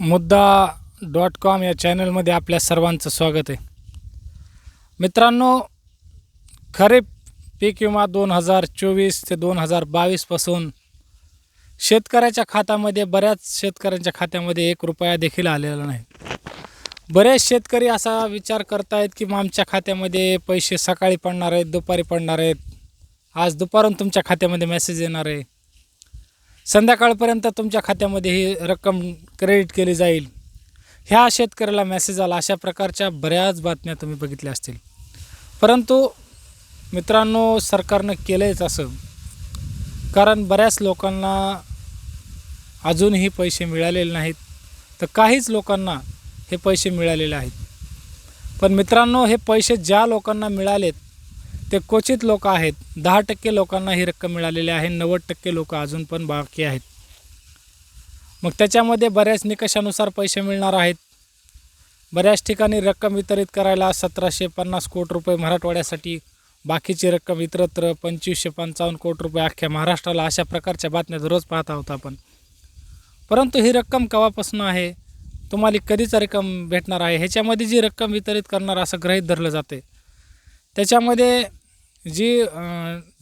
मुद्दा dot com या चॅनलमध्ये आपल्या सर्वांचं स्वागत आहे. मित्रांनो खरीप पीक विमा दोन हजार चोवीस ते दोन हजार बावीसपासून शेतकऱ्याच्या खात्यामध्ये बऱ्याच शेतकऱ्यांच्या खात्यामध्ये एक रुपया देखील आलेला नाही. बरेच शेतकरी असा विचार करतायत की मग आमच्या खात्यामध्ये पैसे सकाळी पडणार आहेत दुपारी पडणार आहेत. आज दुपारून तुमच्या खात्यामध्ये मेसेज येणार आहे. संध्याकाळपर्यंत तुमच्या खात्यामध्ये ही रक्कम क्रेडिट केली जाईल. ह्या शेतकऱ्याला मेसेज आला. अशा प्रकारच्या बऱ्याच बातम्या तुम्ही बघितल्या असतील. परंतु मित्रांनो सरकारनं केलं आहेच असं. कारण बऱ्याच लोकांना अजूनही पैसे मिळालेले नाहीत. तर काहीच लोकांना हे पैसे मिळालेले आहेत. पण मित्रांनो हे पैसे ज्या लोकांना मिळालेत ते क्वचित लोक आहेत. दहा टक्के लोकांना ही रक्कम मिळालेली आहे. नव्वद टक्के लोक अजून पण बाकी आहेत. मग त्याच्यामध्ये बऱ्याच निकषानुसार पैसे मिळणार आहेत. बऱ्याच ठिकाणी रक्कम वितरित करायला सतराशे पन्नास कोटी रुपये मराठवाड्यासाठी बाकीची रक्कम इतरत्र पंचवीसशे पंचावन्न कोटी रुपये अख्ख्या महाराष्ट्राला अशा प्रकारच्या बातम्या दररोज पाहत आहोत आपण. परंतु ही रक्कम केव्हापासून आहे? तुम्हाला कधीच रक्कम भेटणार आहे? ह्याच्यामध्ये जी रक्कम वितरित करणार असं गृहीत धरलं जाते. त्याच्यामध्ये जी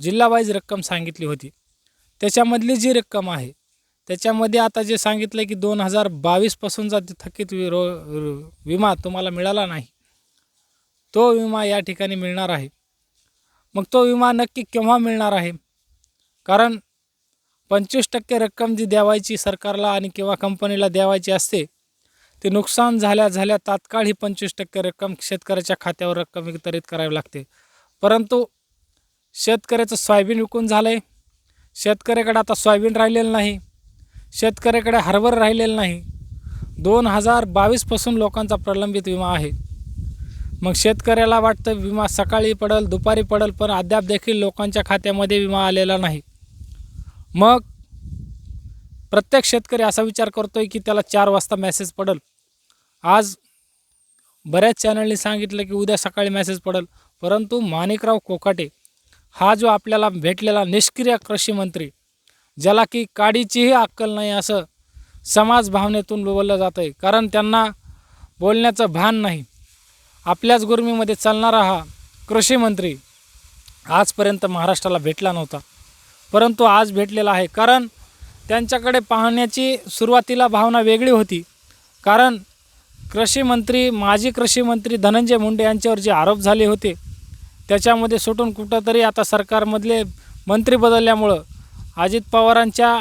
जिल्हावाईज रक्कम सांगितली होती. त्याच्यामधली जी रक्कम आहे त्याच्यामध्ये आता जे सांगितलं की दोन हजार बावीसपासूनचा थकीत विरो विमा तुम्हाला मिळाला नाही तो विमा या ठिकाणी मिळणार आहे. मग तो विमा नक्की केव्हा मिळणार आहे? कारण पंचवीस टक्के रक्कम जी द्यावायची सरकारला आणि किंवा कंपनीला द्यावायची असते ते नुकसान झाल्या झाल्या तात्काळ ही पंचवीस टक्के रक्कम शेतकऱ्याच्या खात्यावर रक्कम वितरित करावी लागते. परंतु शेतकऱ्याचं सोयाबीन विकून झालं आहे शेतकऱ्याकडे आता सोयाबीन राहिलेलं नाही. शेतकऱ्याकडे हरभर राहिलेलं नाही. दोन हजार बावीसपासून लोकांचा प्रलंबित विमा आहे. मग शेतकऱ्याला वाटतं विमा सकाळी पडल दुपारी पडल पण अद्याप देखील लोकांच्या खात्यामध्ये विमा आलेला नाही. मग प्रत्येक शेतकरी असा विचार करतोय की त्याला चार वाजता मेसेज पडल. आज बऱ्याच चॅनलनी सांगितलं की उद्या सकाळी मेसेज पडल. परंतु माणिकराव कोकाटे हा जो आपल्याला भेटलेला निष्क्रिय कृषी मंत्री ज्याला की काडीचीही अक्कल नाही असं समाज भावनेतून बोललं जातं आहे कारण त्यांना बोलण्याचं भान नाही. आपल्याच गुरमीमध्ये चालणारा हा कृषी मंत्री आजपर्यंत महाराष्ट्राला भेटला नव्हता. परंतु आज भेटलेला आहे. कारण त्यांच्याकडे पाहण्याची सुरुवातीला भावना वेगळी होती. कारण कृषी मंत्री माजी कृषी मंत्री धनंजय मुंडे यांच्यावर जे आरोप झाले होते त्याच्यामध्ये सुटून कुठंतरी आता सरकारमधले मंत्री बदलल्यामुळं अजित पवारांच्या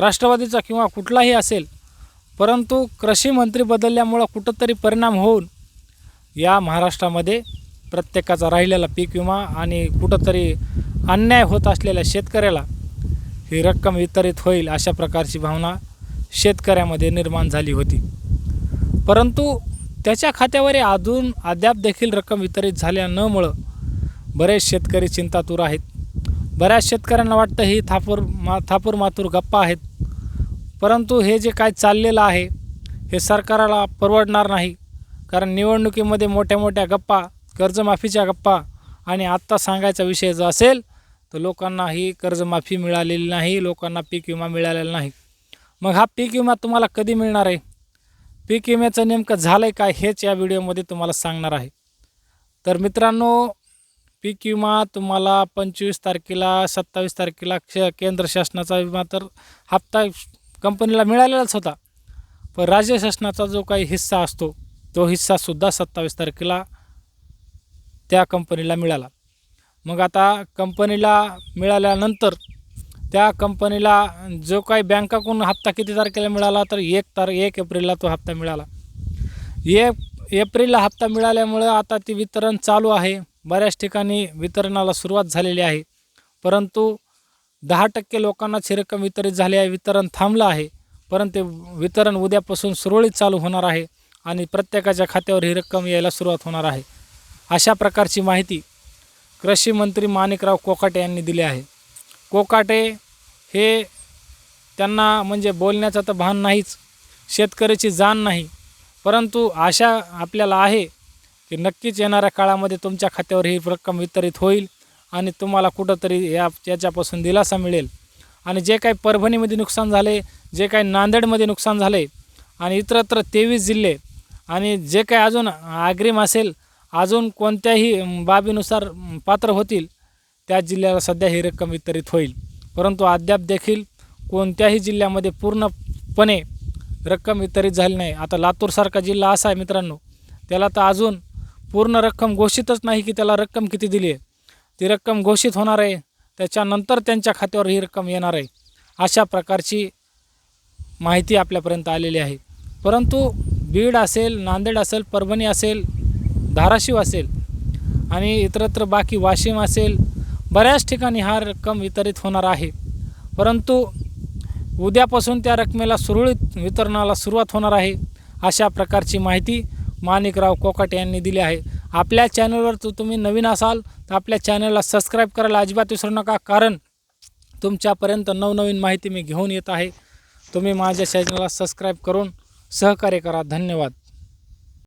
राष्ट्रवादीचा किंवा कुठलाही असेल परंतु कृषी मंत्री बदलल्यामुळं कुठंतरी परिणाम होऊन या महाराष्ट्रामध्ये प्रत्येकाचा राहिलेला पीक विमा आणि कुठंतरी अन्याय होत असलेल्या शेतकऱ्याला ही रक्कम वितरित होईल अशा प्रकारची भावना शेतकऱ्यामध्ये निर्माण झाली होती. परंतु त्याच्या खात्यावर अजून अद्याप देखील रक्कम वितरित झाल्या नमुळं बरेच शेतकरी चिंतातूर आहेत. बऱ्याच शेतकऱ्यांना वाटतं ही थापूर मा थापूर मातूर गप्पा आहेत. परंतु हे जे काय चाललेलं आहे हे सरकाराला परवडणार नाही. कारण निवडणुकीमध्ये मोठ्या मोठ्या गप्पा कर्जमाफीच्या गप्पा आणि आत्ता सांगायचा विषय जर असेल तर लोकांना ही कर्जमाफी मिळालेली नाही लोकांना पीक विमा मिळालेला नाही. मग हा पीक विमा तुम्हाला कधी मिळणार आहे? पीक विम्याचं नेमकं झालं आहे काय हेच या व्हिडिओमध्ये तुम्हाला सांगणार आहे. तर मित्रांनो पीक विमा तुम्हाला पंचवीस तारखेला सत्तावीस तारखेला क्ष केंद्र शासनाचा विमा तर हप्ता कंपनीला मिळालेलाच होता. पण राज्य शासनाचा जो काही हिस्सा असतो तो हिस्सासुद्धा सत्तावीस तारखेला त्या कंपनीला मिळाला. मग आता कंपनीला मिळाल्यानंतर त्या कंपनीला जो काही बँकाकडून हप्ता किती तारखेला मिळाला तर एक तार एक एप्रिलला तो हप्ता मिळाला. एक एप्रिलला हप्ता मिळाल्यामुळं आता ती वितरण चालू आहे. बऱ्याच ठिकाणी वितरणाला सुरुवात झालेली आहे. परंतु दहा टक्के लोकांनाच ही रक्कम वितरित झाली आहे. वितरण थांबलं आहे. परंतु वितरण उद्यापासून सुरळीत चालू होणार आहे आणि प्रत्येकाच्या खात्यावर ही रक्कम यायला सुरुवात होणार आहे. अशा प्रकारची माहिती कृषी मंत्री माणिकराव कोकाटे यांनी दिली आहे. कोकाटे हे त्यांना म्हणजे बोलण्याचं तर भान नाहीच शेतकऱ्याची जाण नाही. परंतु आशा आपल्याला आहे की नक्कीच येणाऱ्या काळामध्ये तुमच्या खात्यावर ही रक्कम वितरित होईल आणि तुम्हाला कुठंतरी या याच्यापासून दिलासा मिळेल. आणि जे काही परभणीमध्ये नुकसान झाले जे काही नांदेडमध्ये नुकसान झाले आणि इतरत्र तेवीस जिल्हे आणि जे काही अजून अग्रिम असेल अजून कोणत्याही बाबीनुसार पात्र होतील त्या जिल्ह्याला सध्या ही रक्कम वितरित होईल. परंतु अद्याप देखील कोणत्याही जिल्ह्यामध्ये पूर्णपणे रक्कम वितरित झाली नाही. आता लातूरसारखा जिल्हा असा आहे मित्रांनो त्याला तर अजून पूर्ण रक्कम घोषितच नाही की त्याला रक्कम किती दिली आहे. ती रक्कम घोषित होणार आहे. त्याच्यानंतर त्यांच्या खात्यावर ही रक्कम येणार आहे. अशा प्रकारची माहिती आपल्यापर्यंत आलेली आहे. परंतु बीड असेल नांदेड असेल परभणी असेल धाराशिव असेल आणि इतरत्र बाकी वाशिम असेल बऱ्याच ठिकाणी हा रक्कम वितरित होणार आहे. परंतु उद्यापासून त्या रकमेला सुरळीत वितरणाला सुरुवात होणार आहे. अशा प्रकारची माहिती माणिकराव कोकाटे यांनी दिली आहे. आपल्या चॅनलवर जर तुम्ही नवीन असाल तर आपल्या चॅनलला सबस्क्राईब करायला अजिबात विसरू नका कारण तुमच्यापर्यंत नवनवीन माहिती मी घेऊन येत आहे. तुम्ही माझ्या चॅनलला सबस्क्राईब करून सहकार्य करा. धन्यवाद.